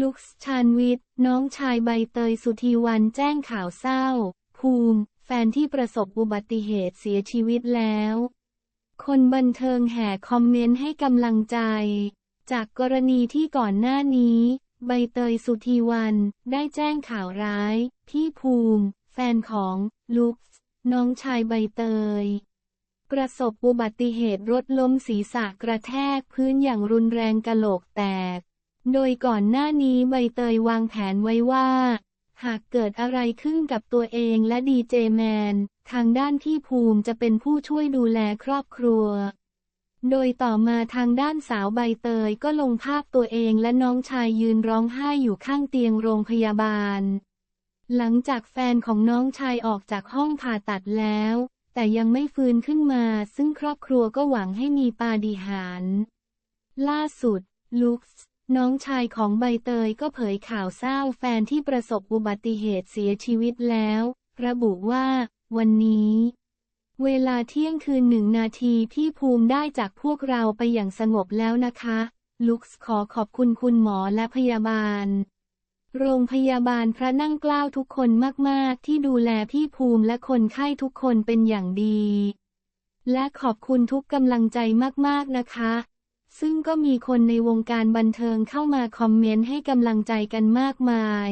ลุคส์ชานวิทย์ น้องชายใบเตยสุธีวันแจ้งข่าวเศร้า ภูมิ แฟนที่ประสบอุบัติเหตุเสียชีวิตแล้ว คนบันเทิงแห่คอมเมนต์ให้กำลังใจ จากกรณีที่ก่อนหน้านี้ ใบเตยสุธีวันได้แจ้งข่าวร้าย พี่ภูมิ แฟนของลุคส์น้องชายใบเตย ประสบอุบัติเหตุรถล้มศีรษะกระแทกพื้นอย่างรุนแรงกะโหลกแตก โดยก่อนหน้านี้ใบเตยวางแผนไว้ว่า หากเกิดอะไรขึ้นกับตัวเองและดีเจแมน ทางด้านพี่ภูมิจะเป็นผู้ช่วยดูแลครอบครัว โดยต่อมาทางด้านสาวใบเตยก็ลงภาพตัวเองและน้องชายยืนร้องไห้อยู่ข้างเตียงโรงพยาบาล หลังจากแฟนของน้องชายออกจากห้องผ่าตัดแล้ว แต่ยังไม่ฟื้นขึ้นมา ซึ่งครอบครัวก็หวังให้มีปาฏิหาริย์ล่าสุดลุคส์ น้องชายของใบเตยก็เผยข่าวเศร้าแฟนที่ประสบอุบัติเหตุเสียชีวิตแล้ว ระบุว่า วันนี้ เวลาเที่ยงคืนหนึ่งนาทีพี่ภูมิได้จากพวกเราไปอย่างสงบแล้วนะคะ ลุคส์ขอขอบคุณคุณหมอและพยาบาล โรงพยาบาลพระนั่งเกล้าทุกคนมากๆ ที่ดูแลพี่ภูมิและคนไข้ทุกคนเป็นอย่างดี และขอบคุณทุกกำลังใจมากๆนะคะ ซึ่งก็มีคนในวงการบันเทิงเข้ามาคอมเมนต์ให้กำลังใจกันมากมาย